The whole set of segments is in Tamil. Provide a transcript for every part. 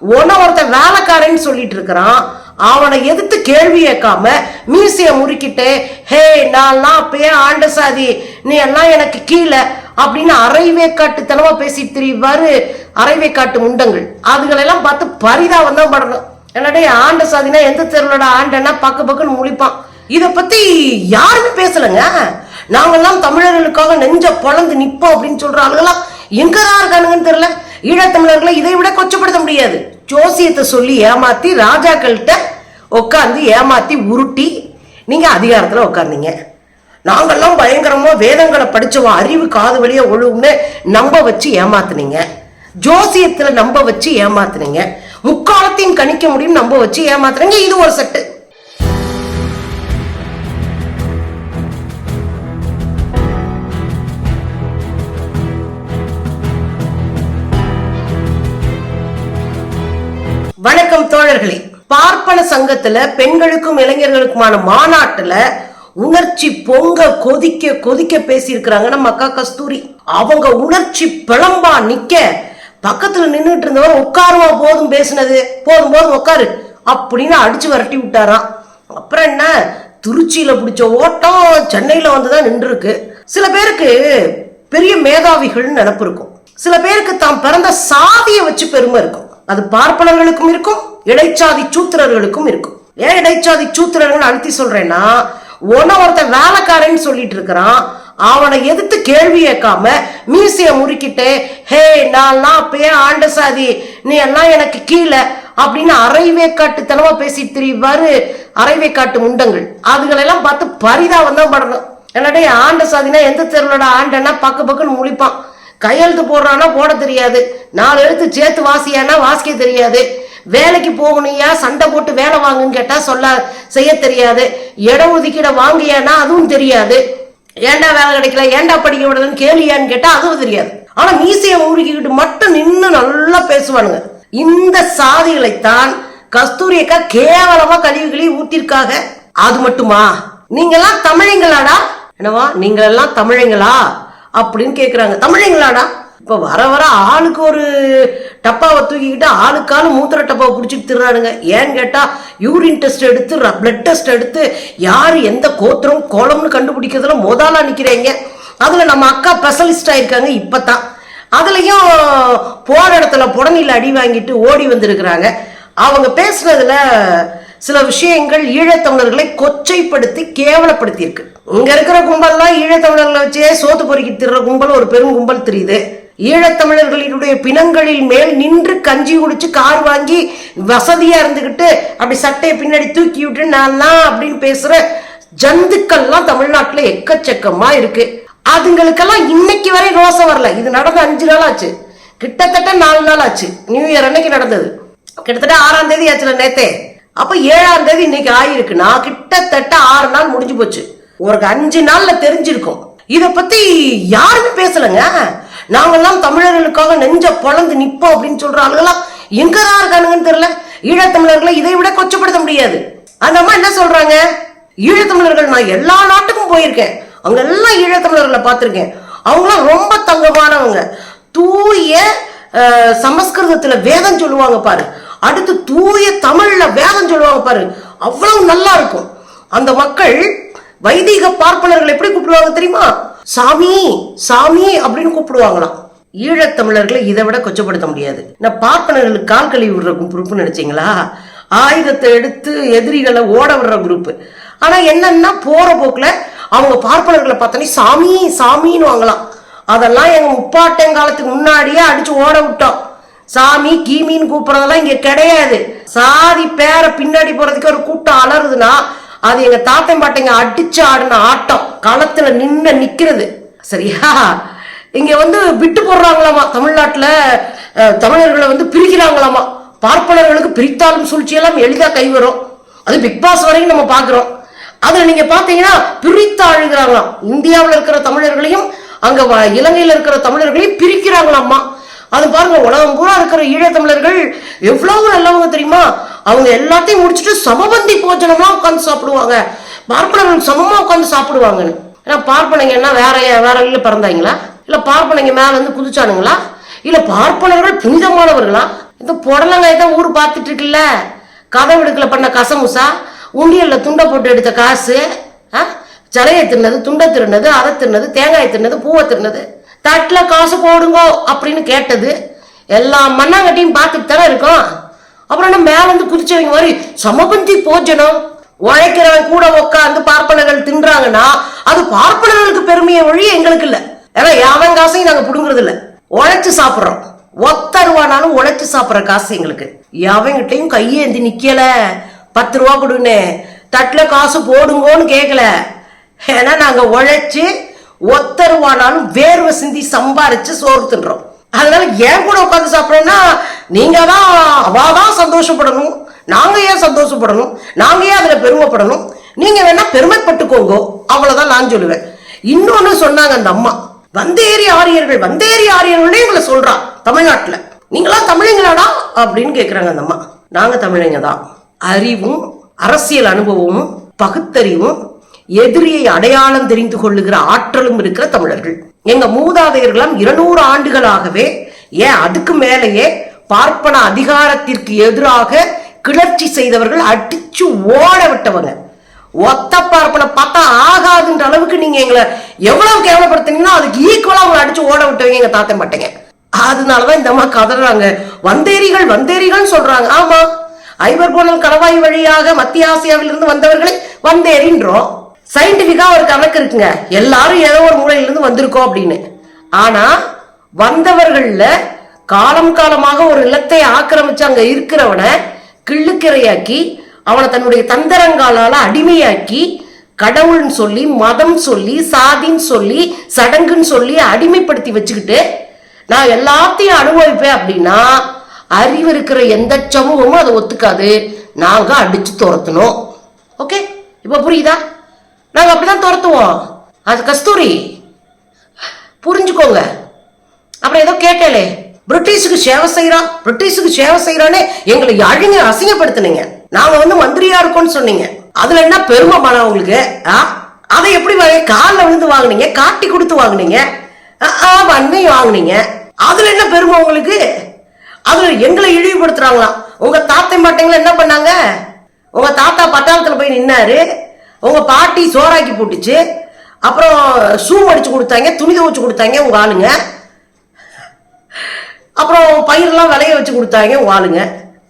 உன ஒருத்தன் வேலைக்காரன்னு சொல்லிட்டு இருக்கிறான். அவனை எதிர்த்து கேள்வி கேட்காம மீசைய முறுக்கிட்டு ஹே நான்லாம் அப்பயே ஆண்ட சாதி? நீ எல்லாம் எனக்கு கீழே அப்படின்னு அரைவேக்காட்டுத்தனமா பேசிட்டு திரிவாரு அரைவேக்காட்டு முண்டங்கள். அதுகளெல்லாம் பார்த்து பரிதாபம் தான் படணும். என்னடே ஆண்ட சாதினா எந்த தெருளோட ஆண்டனா பக்கு பக்குன்னு முழிப்பான். இதை பத்தி யாருமே பேசலங்க. நாங்கெல்லாம் தமிழர்களுக்காக நெஞ்ச பொழந்து நிப்போம் அப்படின்னு சொல்ற ஆளுங்களாம் எங்கதான் இருக்கானுங்கன்னு தெரியல. ஈழத்தமிழர்களை இதை விட கொச்சப்படுத்த முடியாது. ஜோசியத்தை சொல்லி ஏமாத்தி ராஜாக்கள்கிட்ட உட்காந்து ஏமாத்தி உருட்டி நீங்க அதிகாரத்துல உட்காந்தீங்க நாங்கெல்லாம் பயங்கரமா வேதங்களை படிச்சோம் அறிவு காது வழியா ஒழுகுன்னு நம்ப வச்சு ஏமாத்துனீங்க. ஜோசியத்துல நம்ப வச்சு ஏமாத்துனீங்க. முக்காலத்தையும் கணிக்க முடியும் நம்ப வச்சு ஏமாத்துறீங்க இது ஒரு செட்டு. வணக்கம் தோழர்களே. பார்ப்பன சங்கத்துல பெண்களுக்கும் இளைஞர்களுக்குமான மாநாட்டுல உணர்ச்சி பொங்க கொதிக்க கொதிக்க பேசியிருக்கிறாங்க நம்ம அக்கா கஸ்தூரி. அவங்க உணர்ச்சி பிளம்பா நிக்க பக்கத்துல நின்றுட்டு இருந்தவர் உட்காருவா போதும் பேசினது. போதும் போதும் உட்காரு அப்படின்னு அடிச்சு விரட்டி விட்டாராம். அப்புறம் என்ன? திருச்சியில பிடிச்ச ஓட்டம் சென்னையில வந்துதான் நின்று இருக்கு சில பேருக்கு பெரிய மேதாவிகள்னு நினப்பு இருக்கும். சில பேருக்கு தாம் பிறந்த சாதியை வச்சு பெருமை இருக்கும். அது பார்ப்பனர்களுக்கும் இருக்கும் இடைச்சாதி சூத்திரர்களுக்கும் இருக்கும். ஏன் இடைச்சாதி சூத்திரர்கள் அழுத்தி சொல்றேன்னா உன ஒருத்தன் வேலைக்காரன்னு சொல்லிட்டு இருக்கிறான் அவனை எதிர்த்து கேள்வி கேட்காம மீசைய முறுக்கிட்டு ஹே நான்லாம் அப்பயே ஆண்ட சாதி நீ எல்லாம் எனக்கு கீழே அப்படின்னு அரைவேக்காட்டுத்தனமா பேசிட்டு திரிவாரு. அரைவேக்காட்டு முண்டங்கள். அதுகளெல்லாம் பார்த்து பரிதாபம் தான் படணும். என்னடைய ஆண்ட சாதினா எந்த தெருவோட ஆண்டனா பக்கு பக்குன்னு முழிப்பான். கையெழுத்து போடுறானா போட தெரியாது. நாலு எழுத்து சேர்த்து வாசியானா வாசிக்க தெரியாது. வேலைக்கு போகணுயா சண்டை போட்டு வேலை வாங்குன்னு கேட்டால் சொல்ல செய்ய தெரியாது. இட ஒதுக்கீடை வாங்கியானா அதுவும் தெரியாது. ஏன்டா வேலை கிடைக்கல ஏன்டா படிக்க விடலன்னு கேளியான்னு கேட்டால் அதுவும் தெரியாது. ஆனால் மீசையை ஊறிக்கிட்டு மட்டும் நின்று நல்லா பேசுவானுங்க. இந்த சாதிகளைத்தான் கஸ்தூரி அக்கா கேவலமா கழிவு கழுவி அது மட்டுமா? நீங்கெல்லாம் தமிழங்களாடா? என்னவா நீங்க எல்லாம் தமிழங்களா? அப்படின்னு கேட்குறாங்க தமிழங்களாடா? இப்போ வர வர ஆளுக்கு ஒரு டப்பாவை தூக்கிக்கிட்டு ஆளுக்காலும் மூத்திர டப்பாவை பிடிச்சிட்டு திருறானுங்க. ஏன்னு கேட்டால் யூரின் டெஸ்ட் எடுத்து பிளட் டெஸ்ட் எடுத்து யார் எந்த கோத்திரம் கோலம்னு கண்டுபிடிக்கிறதுல மொதலாக நிற்கிறீங்க அதில் நம்ம அக்கா ஸ்பெஷலிஸ்ட் ஆயிருக்காங்க இப்பதான் அதுலேயும் போகிற இடத்துல புடனில் அடி வாங்கிட்டு ஓடி வந்திருக்கிறாங்க. அவங்க பேசுனதில் சில விஷயங்கள் ஈழத்தமிழர்களை கொச்சைப்படுத்தி கேவலப்படுத்தி இருக்கு இங்க இருக்கிற கும்பல்லாம் ஈழத்தமிழர்களை வச்சே சோத்து பொறுக்கி திருற கும்பல் ஒரு பெரும் கும்பல் தெரியுது. ஈழத்தமிழர்களினுடைய பிணங்களில் மேல் நின்று கஞ்சி குடிச்சு கார் வாங்கி வசதியா இருந்துகிட்டு அப்படி சட்டையை பின்னாடி தூக்கி விட்டு நான் அப்படின்னு பேசுற ஜந்துக்கள்லாம் தமிழ்நாட்டுல எக்கச்சக்கமா இருக்கு. அதுங்களுக்கெல்லாம் இன்னைக்கு வரை ரோசம் வரல. இது நடந்த அஞ்சு நாள் ஆச்சு கிட்டத்தட்ட நாலு நாள் ஆச்சு நியூ இயர் அன்னைக்கு நடந்தது. கிட்டத்தட்ட ஆறாம் தேதி ஆச்சுல நேத்தே. அப்ப ஏழாம் தேதி இன்னைக்கு ஆயிருக்குன்னா கிட்டத்தட்ட ஆறு நாள் முடிஞ்சு போச்சு. ஒரு அஞ்சு நாள்ல தெரிஞ்சிருக்கும். இத பத்தி யாருமே பேசலங்க. நாங்கெல்லாம் தமிழர்களுக்காக நெஞ்ச பொழந்து நிப்போம் அப்படின்னு சொல்ற ஆளுங்கெல்லாம் எங்கதான் இருக்கானுங்கன்னு தெரியல. ஈழத்தமிழர்களை இதை விட கொச்சப்படுத்த முடியாது. அந்த அம்மா என்ன சொல்றாங்க? ஈழத்தமிழர்கள் நான் எல்லா நாட்டுக்கும் போயிருக்கேன். அங்க எல்லாம் ஈழத்தமிழர்களை பார்த்திருக்கேன். அவங்களாம் ரொம்ப தங்கமானவங்க. தூய சமஸ்கிருதத்துல வேதம் சொல்லுவாங்க பாரு. அடுத்து தூய தமிழ்ல வேதம் சொல்லுவாங்க பாரு. அவ்வளவு நல்லா இருக்கும். அந்த மக்கள் வைதிக பார்ப்பனர்கள் எப்படி கூப்பிடுவாங்க தெரியுமா? சாமி சாமி அப்படின்னு கூப்பிடுவாங்களாம். ஈழத்தமிழர்களை இதை விட கொச்சப்படுத்த முடியாது. நான் பார்ப்பனர்களுக்கு கால் கழுவி விடுற குரூப்னு நினைச்சீங்களா? ஆயுதத்தை எடுத்து எதிரிகளை ஓட விடுற குரூப் ஆனா என்னன்னா போற போக்குல அவங்க பார்ப்பனர்களை பார்த்தோன்னே சாமி சாமின்னு வாங்கலாம். அதெல்லாம் எங்க முப்பாட்டன் காலத்துக்கு முன்னாடியே அடிச்சு ஓட விட்டோம். சாமி கீமின்னு கூப்பிட்றதெல்லாம் இங்க கிடையாது. சாதி பேர பின்னாடி போறதுக்கு ஒரு கூட்டம் அலறுதுன்னா அது எங்க தாத்தன் பாட்டைங்க அடிச்சு ஆடின ஆட்டம். களத்துல நின்று நிக்கிறது. சரியா இங்க வந்து விட்டு போடுறாங்களாமா தமிழ்நாட்டுல தமிழர்களை வந்து பிரிக்கிறாங்களாமா. பார்ப்பனர்களுக்கு பிரித்தாலும் சூழ்ச்சியெல்லாம் எளிதா கை வரும். அது பிக் பாஸ் வரைக்கும் நம்ம பாக்குறோம். அதுல நீங்க பாத்தீங்கன்னா பிரித்து அழுகிறாங்களாம். இருக்கிற தமிழர்களையும் அங்க வ- இலங்கையில இருக்கிற தமிழர்களையும் பிரிக்கிறாங்களாம்மா அது பாருங்க உலகம் பூரா இருக்கிற ஈழத்தமிழர்கள் எவ்வளவு நல்லவங்க தெரியுமா? அவங்க எல்லாத்தையும் முடிச்சுட்டு சமபந்தி போஜனம்லாம் உட்காந்து சாப்பிடுவாங்க. பார்ப்பனர்கள் சமமா உட்காந்து சாப்பிடுவாங்கன்னு. ஏன்னா பார்ப்பனைங்க என்ன வேற வேற இல்ல பிறந்தாங்களா? இல்ல பார்ப்பனைங்க மேல இருந்து குதிச்சானுங்களா? இல்ல பார்ப்பனர்கள் புனிதமானவர்களா? இந்த புடலங்காய் தான் ஊர் பார்த்துட்டு இருக்குல்ல கதவெடுக்கல பண்ண கசமுசா? உண்டியல்ல துண்டை போட்டு எடுத்த காசு ஆ? ஜலையை தின்னது துண்டை திருனது அதை தின்னது தேங்காய் தின்னது பூவை தின்னது தட்டில் காசு போடுங்கோ அப்படின்னு கேட்டது. எல்லா மண்ணாங்கட்டியும் பார்த்துட்டு தானே இருக்கோம். அப்புறம் என்ன மேலேருந்து குதிச்சவங்க மாதிரி சமபந்தி போஜனம். உழைக்கிறவன் கூட உட்காந்து பார்ப்பனர்கள் தின்றாங்கன்னா அது பார்ப்பனர்களுக்கு பெருமையை வழி எங்களுக்கு இல்லை. ஏன்னா யாவன் காசையும் நாங்கள் பிடுங்குறது இல்லை உழைச்சி சாப்பிட்றோம். ஒத்த ரூபானாலும் உழைச்சி சாப்பிட்ற காசு எங்களுக்கு. எவங்கிட்டையும் கையேந்தி நிற்கல பத்து ரூபா கொடுன்னு தட்டில் காசு போடுங்கோன்னு கேட்கல ஏன்னா நாங்கள் உழைச்சி ஒத்தருவானாலும் வேர்வை சிந்தி சம்பாரிச்சு சோறு தின்றோம். அதனால ஏன் கூட உட்காந்து சாப்பிடணும்னா நீங்க தான் அவா தான் சந்தோஷப்படணும். நாங்க ஏன் சந்தோஷப்படணும்? நாங்க ஏன் அதுல பெருமைப்படணும்? நீங்க வேணா பெருமைப்பட்டுக்கோங்க. அவ்வளவுதான் நான் சொல்லுவேன். இன்னொன்னு சொன்னாங்க அந்த அம்மா. வந்தேரி ஆரியர்கள் வந்தேரி ஆரியர்களே எங்களை சொல்றான் தமிழ்நாட்டுல. நீங்களாம் தமிழங்களாடா? அப்படின்னு கேட்குறாங்க அந்த அம்மா. நாங்கள் தமிழங்க தான். அறிவும் அரசியல் அனுபவமும் பகுத்தறிவும் எதிரியை அடையாளம் தெரிந்து கொள்ளுகிற ஆற்றலும் இருக்கிற தமிழர்கள். எங்க மூதாதையர்களாம் இருநூறு ஆண்டுகளாகவே ஏன் அதுக்கு மேலேயே பார்ப்பன அதிகாரத்திற்கு எதிராக கிளர்ச்சி செய்தவர்கள் அடிச்சு ஓட விட்டவங்க. ஒத்த பார்ப்பனை பார்த்தா ஆகாதுன்ற அளவுக்கு நீங்க எங்களை எவ்வளவு கேவலப்படுத்தினீங்கன்னா அதுக்கு ஈக்குவலா அவங்களை அடிச்சு ஓட விட்டவங்க எங்க தாத்த மாட்டேங்க அதனாலதான் இந்த அம்மா கதறாங்க. வந்தேரிகள் வந்தேரிகள் சொல்றாங்க. ஆமா. ஐவர் போனல் கணவாய் வழியாக மத்திய ஆசியாவிலிருந்து வந்தவர்களை வந்தேரின்றோம். சயின்டிபிக்கா ஒரு கணக்கு இருக்குங்க. எல்லாரும் ஏதோ ஒரு மூலையிலிருந்து வந்திருக்கோம் அப்படின்னு. ஆனா வந்தவர்கள்ல காலம் காலமாக ஒரு இல்லத்தை ஆக்கிரமிச்சு அங்க இருக்கிறவனை கிள்ளுக்கிரையாக்கி அவனை தன்னுடைய தந்தரங்காலால அடிமையாக்கி கடவுள்னு சொல்லி மதம் சொல்லி சாதின்னு சொல்லி சடங்குன்னு சொல்லி அடிமைப்படுத்தி வச்சுக்கிட்டு நான் எல்லாத்தையும் அனுபவிப்பேன் அப்படின்னா அறிவு இருக்கிற எந்த சமூகமும் அதை ஒத்துக்காது. நாங்க அடிச்சு துரத்தணும். ஓகே? இப்ப புரியுதா? நாங்கள் அப்படிதான் துரத்துவோம். அது கஸ்தூரி. புரிஞ்சுக்கோங்க. அப்புறம் ஏதோ கேட்டேலே பிரிட்டிஷுக்கு சேவை செய்யறான். பிரிட்டிஷுக்கு சேவை செய்யறானே. எங்களை அழிங்க அசிங்கப்படுத்தினீங்க. நாங்க வந்து மந்திரியா இருக்கோம்னு சொன்னீங்க. அதுல என்ன பெருமை மனம் உங்களுக்கு? ஆ? அதை எப்படி வாங்க காலில் விழுந்து வாங்கினீங்க காட்டி கொடுத்து வாங்கினீங்க. ஆ, வன்மை வாங்கினீங்க. அதுல என்ன பெருமை உங்களுக்கு? அதுல எங்களை இழிவுபடுத்துறாங்களாம். உங்க தாத்தை மாட்டேங்களா என்ன பண்ணாங்க? உங்க தாத்தா பட்டாளத்துல போய் நின்னாரு. உங்கள் பாட்டி சோறாக்கி போட்டுச்சு அப்புறம் ஷூ அடிச்சு கொடுத்தாங்க துணி துவச்சு கொடுத்தாங்க உங்க ஆளுங்க. அப்புறம் பயிரெல்லாம் விளைய வச்சு கொடுத்தாங்க உங்க ஆளுங்க.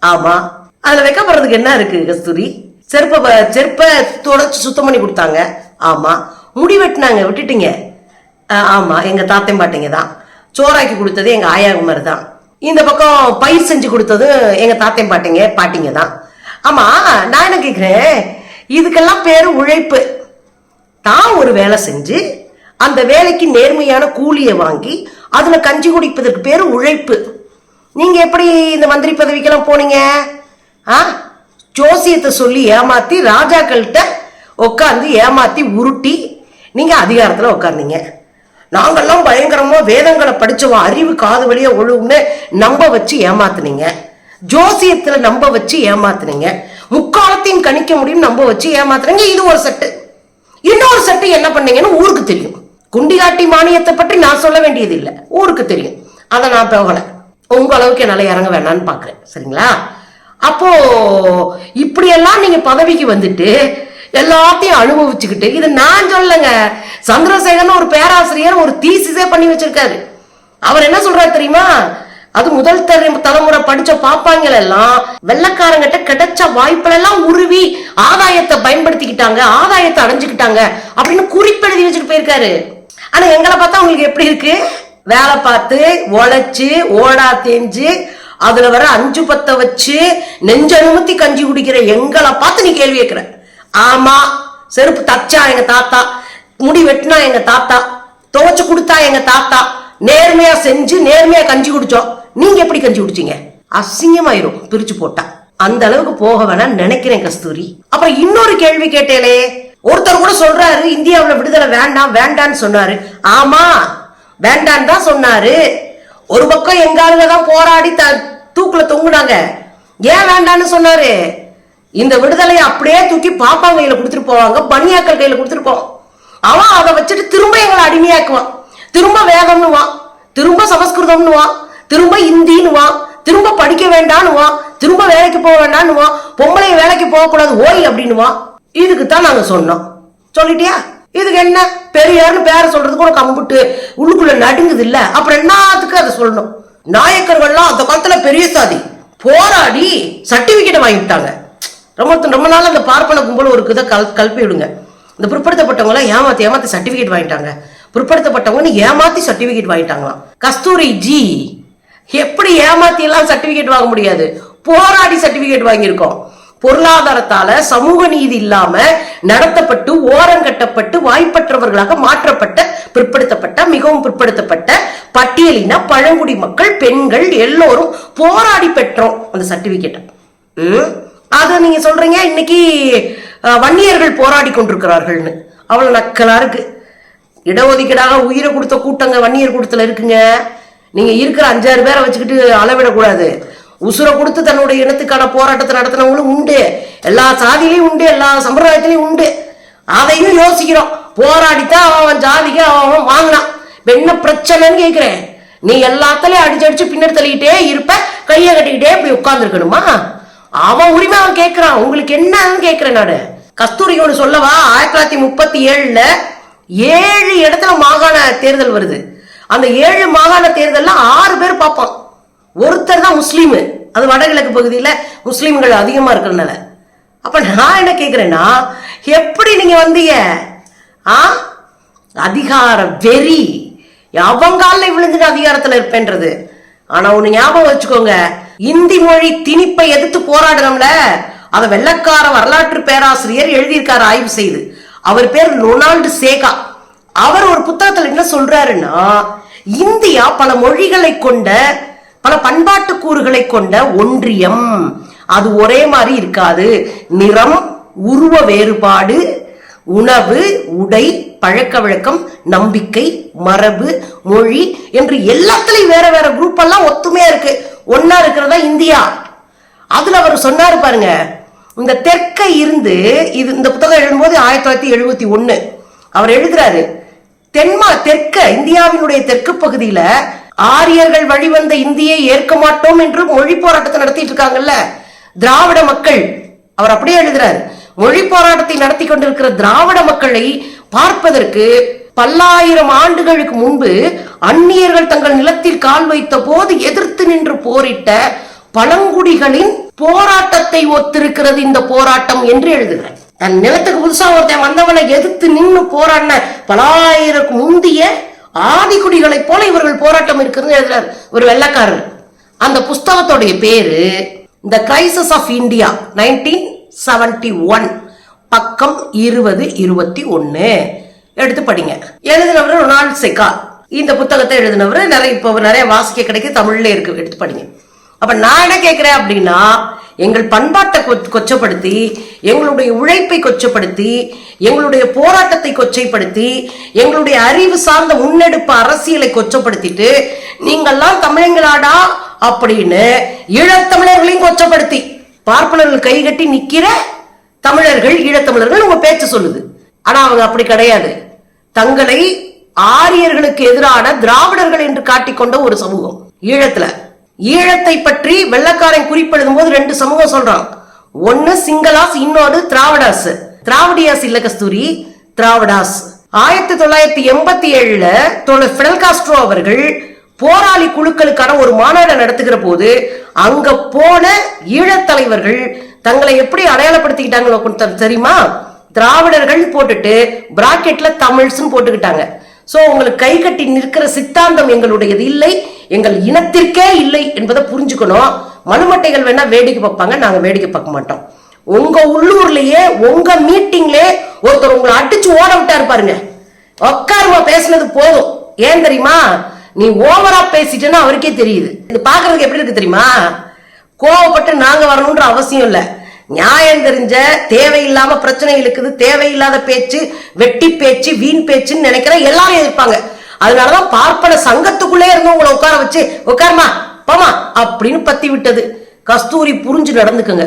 ஆமா. அதுல வைக்கப்படுறதுக்கு என்ன இருக்கு கஸ்தூரி? செருப்பை ப- செருப்பை தொடச்சு சுத்தம் பண்ணி கொடுத்தாங்க. ஆமா. முடி வெட்டினாங்க விட்டுட்டீங்க. ஆ, ஆமா. எங்க தாத்தன் பாட்டிங்க தான். சோறாக்கி கொடுத்தது எங்க ஆயாகுமார் தான். இந்த பக்கம் பயிர் செஞ்சு கொடுத்தது எங்க தாத்தையும் பாட்டிங்க பாட்டிங்க தான். ஆமா நான் என்ன கேக்குறேன்? இதுக்கெல்லாம் பேரு உழைப்பு. தான் ஒரு வேலை செஞ்சு அந்த வேலைக்கு நேர்மையான கூலியை வாங்கி அதுல கஞ்சி குடிப்பதற்கு பேரு உழைப்பு. நீங்க எப்படி இந்த மந்திரி பதவிக்கெல்லாம் போனீங்க? ஆ? ஜோசியத்தை சொல்லி ஏமாத்தி ராஜாக்கள்கிட்ட உட்காந்து ஏமாத்தி உருட்டி நீங்க அதிகாரத்துல உட்காந்தீங்க நாங்கெல்லாம் பயங்கரமா வேதங்களை படித்தவன் அறிவு காது வழியா ஒழுகுன்னு நம்ப வச்சு ஏமாத்துனீங்க. ஜோசியத்துல நம்ப வச்சு ஏமாத்துனீங்க. முக்காலத்தையும் கணிக்க முடியும் நம்ப வச்சு ஏமாத்துறேங்க. இது ஒரு செட்டு. இன்னொரு செட்டு என்ன பண்ணீங்கன்னு ஊருக்கு தெரியும். குண்டிகாட்டி மானியத்தை பற்றி நான் சொல்ல வேண்டியது இல்லை. ஊருக்கு தெரியும். அதை நான் போகல. உங்க அளவுக்கு என்னால் இறங்க வேணாம்னு பாக்குறேன். சரிங்களா? அப்போ இப்படியெல்லாம் நீங்க பதவிக்கு வந்துட்டு எல்லாத்தையும் அனுபவிச்சுக்கிட்டு இது நான் சொல்லலைங்க. சந்திரசேகர்னு ஒரு பேராசிரியர் ஒரு தீசிஸே பண்ணி வச்சிருக்காரு. அவர் என்ன சொல்றாரு தெரியுமா? அது முதல் தர தலைமுறை படிச்ச பாப்பாங்கள் எல்லாம் வெள்ளக்காரங்கிட்ட கிடைச்ச வாய்ப்புகளெல்லாம் உருவி ஆதாயத்தை பயன்படுத்திக்கிட்டாங்க ஆதாயத்தை அடைஞ்சுக்கிட்டாங்க அப்படின்னு குறிப்பெழுதி வச்சுட்டு போயிருக்காரு. ஆனா எங்களை பார்த்தா உங்களுக்கு எப்படி இருக்கு? வேலை பார்த்து உழைச்சு ஓடா தேஞ்சு அதுல வர அஞ்சு பத்த வச்சு நெஞ்ச கஞ்சி குடிக்கிற எங்களை பார்த்து நீ கேள்வி கேட்கிற. ஆமா செருப்பு தச்சா எங்க தாத்தா முடி வெட்டினா எங்க தாத்தா துவைச்சு கொடுத்தா எங்க தாத்தா நேர்மையா செஞ்சு நேர்மையா கஞ்சி குடிச்சோம். நீங்க எப்படி கஞ்சி குடிச்சீங்க? அசிங்கமாயிரும் பிரிச்சு போட்டா. அந்த அளவுக்கு போக வேணாம் நினைக்கிறேன் கஸ்தூரி. அப்புறம் இன்னொரு கேள்வி கேட்டேலே. ஒருத்தர் கூட சொல்றாரு இந்தியாவில் விடுதலை வேண்டாம் வேண்டான்னு சொன்னாரு. ஆமா வேண்டான்னு தான் சொன்னாரு. ஒரு பக்கம் எங்க தான் போராடி த தூக்குல தொங்குனாங்க. ஏன் வேண்டான்னு சொன்னாரு? இந்த விடுதலையை அப்படியே தூக்கி பாப்பா கையில கொடுத்துட்டு போவாங்க பனியாக்கள் கையில கொடுத்துட்டு அவன் அதை வச்சுட்டு திரும்ப எங்களை அடிமையாக்குவான். திரும்ப வேதம்னுவான். திரும்ப சமஸ்கிருதம்னுவான். திரும்ப இந்தின்னுவான். திரும்ப படிக்க வேண்டான்னுவான். திரும்ப வேலைக்கு போக வேண்டான்னுவான். பொம்பளை வேலைக்கு போகக்கூடாது ஓய் அப்படின்னுவான். இதுக்கு தான் நாங்கள் சொன்னோம். சொல்லிட்டியா? இதுக்கு என்ன? பெரியார்னு பேரை சொல்றது கூட கம்புட்டு உள்ளுக்குள்ள நடுங்குது இல்ல அப்புறம் என்னத்துக்கு அதை சொல்லணும்? நாயக்கர்கள்லாம் அந்த காலத்துல பெரிய சாதி. போராடி சர்டிபிகேட் வாங்கிட்டாங்க ரொம்ப ரொம்ப நாள் அந்த பார்ப்பன கும்பல் ஒரு இதை கல் கல்பி விடுங்க இந்த பிற்படுத்தப்பட்டவங்க ஏமாத்தி ஏமாத்தி சர்டிபிகேட் வாங்கிட்டாங்க. பிற்படுத்தப்பட்டவங்கன்னு ஏமாத்தி சர்டிபிகேட் வாங்கிட்டாங்களாம். கஸ்தூரி ஜி எப்படி ஏமாத்தி எல்லாம் சர்டிபிகேட் வாங்க முடியாது? போராடி சர்டிபிகேட் வாங்கியிருக்கோம். பொருளாதாரத்தால சமூக நீதி இல்லாம நடத்தப்பட்டு ஓரங்கட்டப்பட்டு வாய்ப்பற்றவர்களாக மாற்றப்பட்ட பிற்படுத்தப்பட்ட மிகவும் பிற்படுத்தப்பட்ட பட்டியலின பழங்குடி மக்கள் பெண்கள் எல்லோரும் போராடி பெற்றோம் அந்த சர்டிபிகேட்டை அத நீங்க சொல்றீங்க இன்னைக்கு வன்னியர்கள் போராடி கொண்டிருக்கிறார்கள்னு. அவ்வளவு நக்கலா இருக்கு. இடஒதுக்கீடாக உயிரை கொடுத்த கூட்டங்க வன்னியர் கூட்டத்தில் இருக்குங்க. நீங்கள் இருக்கிற அஞ்சாறு பேரை வச்சுக்கிட்டு அளவிடக்கூடாது. உசுரை கொடுத்து தன்னுடைய இனத்துக்கான போராட்டத்தை நடத்தினவங்களும் உண்டு. எல்லா சாதியிலையும் உண்டு எல்லா சம்பிரதாயத்திலையும் உண்டு. அதையும் யோசிக்கிறோம். போராடித்தான் அவன் அவன் ஜாதிக்கு அவன் அவன் வாங்கினான். என்ன பிரச்சனைன்னு கேட்குறேன் நீ எல்லாத்துலயும் அடிச்சு அடிச்சு பின்னர் தள்ளிக்கிட்டே இருப்ப கையை கட்டிக்கிட்டே இப்படி உட்காந்துருக்கணுமா அவன் உரிமை அவன் கேட்கிறான் உங்களுக்கு என்னன்னு கேட்கிறேன் நான். கஸ்தூரி ஒன்று சொல்லவா? ஆயிரத்தி தொள்ளாயிரத்தி முப்பத்தி ஏழுல ஏழு இடத்துல மாகாண தேர்தல் வருது. அந்த ஏழு மாகாண தேர்தலில் ஆறு பேர் பார்ப்பான். ஒருத்தர் தான் முஸ்லீமு. அது வடகிழக்கு பகுதியில முஸ்லீம்கள் அதிகமா இருக்கிறனால. அப்போ நான் என்ன கேட்குறேன்னா எப்படி நீங்கள் வந்தீங்க? ஆ? அதிகார வெறி. அவங்கால விழுந்து அதிகாரத்தில் இருப்பேன்றது. ஆனா ஒன்று ஞாபகம் வச்சுக்கோங்க. இந்தி மொழி திணிப்பை எதிர்த்து போராடுறோம்ல. அதை வெள்ளக்கார வரலாற்று பேராசிரியர் எழுதியிருக்காரு ஆய்வு செய்து. அவர் பேர் ரொனால்டு சேகா. அவர் ஒரு புத்தகத்துல என்ன சொல்றாருன்னா இந்தியா பல மொழிகளை கொண்ட பல பண்பாட்டு கூறுகளை கொண்ட ஒன்றியம். அது ஒரே மாதிரி இருக்காது. நிறம் உருவ வேறுபாடு உணவு உடை பழக்க வழக்கம் நம்பிக்கை மரபு மொழி என்று எல்லாத்துலயும் வேற வேற குரூப் எல்லாம் ஒத்துமையா இருக்கு. ஒன்னா இருக்கிறதா இந்தியா. அதுல அவர் சொன்னாரு பாருங்க இந்த தெற்கை இருந்து இது இந்த புத்தகம் எழுதும்போது ஆயிரத்தி தொள்ளாயிரத்தி எழுபத்தி ஒண்ணு அவர் எழுதுறாரு தென்மா தெற்க இந்தியாவினுடைய தெற்கு பகுதியில ஆரியர்கள் வழிவந்த இந்தியை ஏற்க மாட்டோம் என்று மொழி போராட்டத்தை நடத்திட்டு இருக்காங்கல்ல திராவிட மக்கள். அவர் அப்படியே எழுதுறாரு மொழி போராட்டத்தை நடத்தி கொண்டிருக்கிற திராவிட மக்களை பார்ப்பதற்கு பல்லாயிரம் ஆண்டுகளுக்கு முன்பு அந்நியர்கள் தங்கள் நிலத்தில் கால் வைத்த போது எதிர்த்து நின்று போரிட்ட பழங்குடிகளின் போராட்டத்தை ஒத்திருக்கிறது இந்த போராட்டம் என்று எழுதுகிறேன் தன் நிலத்துக்கு புதுசா ஒருத்தன் வந்தவனை எதிர்த்து நின்று போராடின பலாயிரம் முந்திய ஆதிக்குடிகளைப் போல இவர்கள் போராட்டம் இருக்கிறது எழுதுறாரு. ஒரு வெள்ளக்காரர். அந்த புஸ்தகத்துடைய பேரு the crisis of India nineteen seventy one பக்கம் இருபது இருபத்தி ஒன்னு. எடுத்து படிங்க. எழுதினவர் ரொனால்ட் செக்கா இந்த புத்தகத்தை எழுதினவர் நிறைய இப்போ நிறைய வாசிக்க கிடைக்கு தமிழ்ல இருக்கு. எடுத்து படிங்க. அப்ப நான் என்ன கேட்கிறேன் அப்படின்னா எங்கள் பண்பாட்டை கொச்சப்படுத்தி எங்களுடைய உழைப்பை கொச்சப்படுத்தி எங்களுடைய போராட்டத்தை கொச்சைப்படுத்தி எங்களுடைய அறிவு சார்ந்த முன்னெடுப்பு அரசியலை கொச்சப்படுத்திட்டு நீங்கள்லாம் தமிழங்களாடா அப்படின்னு ஈழத்தமிழர்களையும் கொச்சப்படுத்தி பார்ப்பனர்கள் கை கட்டி நிக்கிற தமிழர்கள் ஈழத்தமிழர்கள் உங்க பேச்சு சொல்லுது. ஆனா அவங்க அப்படி கிடையாது. தங்களை ஆரியர்களுக்கு எதிரான திராவிடர்கள் என்று காட்டிக்கொண்ட ஒரு சமூகம் ஈழத்துல. ஈழத்தை பற்றி வெள்ளக்காரன் குறிப்பெழுதும் போது ரெண்டு சமூகம் சொல்றான் ஒன்னு சிங்களாஸ் இன்னொரு திராவிடாஸ். திராவிடியாஸ் இல்ல கஸ்தூரி திராவிடாஸ். ஆயிரத்தி தொள்ளாயிரத்தி எண்பத்தி ஏழுல தோழர் ஃபிடல் காஸ்ட்ரோ அவர்கள் போராளி குழுக்களுக்கான ஒரு மாநாடு நடத்துகிற போது அங்க போன ஈழத் தலைவர்கள் தங்களை எப்படி அடையாளப்படுத்திக்கிட்டாங்களோ தெரியுமா? திராவிடர்கள் போட்டுட்டு பிராக்கெட்ல தமிழ்ஸ்ன்னு போட்டுக்கிட்டாங்க. சோ உங்களுக்கு கை கட்டி நிற்கிற சித்தாந்தம் எங்களுடையது இல்லை. எங்கள் இனத்திற்கே இல்லை என்பதை புரிஞ்சுக்கணும். மனுமட்டைகள் வேணா வேடிக்கை பார்ப்பாங்க நாங்க வேடிக்கை பார்க்க மாட்டோம். உங்க உள்ளூர்லயே உங்க மீட்டிங்லே ஒருத்தர் உங்களை அடிச்சு ஓட விட்டாரு பாருங்க. உட்காருமா பேசுனது போதும். ஏன் தெரியுமா? நீ ஓவரா பேசிட்டேன்னு அவருக்கே தெரியுது. இது பாக்குறதுக்கு எப்படி இருக்கு தெரியுமா? கோவப்பட்டு நாங்க வரணும்ன்ற அவசியம் இல்லை. நியாயம் தெரிஞ்ச தேவையில்லாம பிரச்சனை இருக்குது தேவையில்லாத பேச்சு வெட்டி பேச்சு வீண் பேச்சுன்னு நினைக்கிற எல்லாரும் எதிர்ப்பாங்க. அதனாலதான் பார்ப்பன சங்கத்துக்குள்ளே இருந்து உங்களை உட்கார வச்சு உட்காருமா போமா அப்படின்னு பத்தி விட்டது. கஸ்தூரி புரிஞ்சு நடந்துக்குங்க.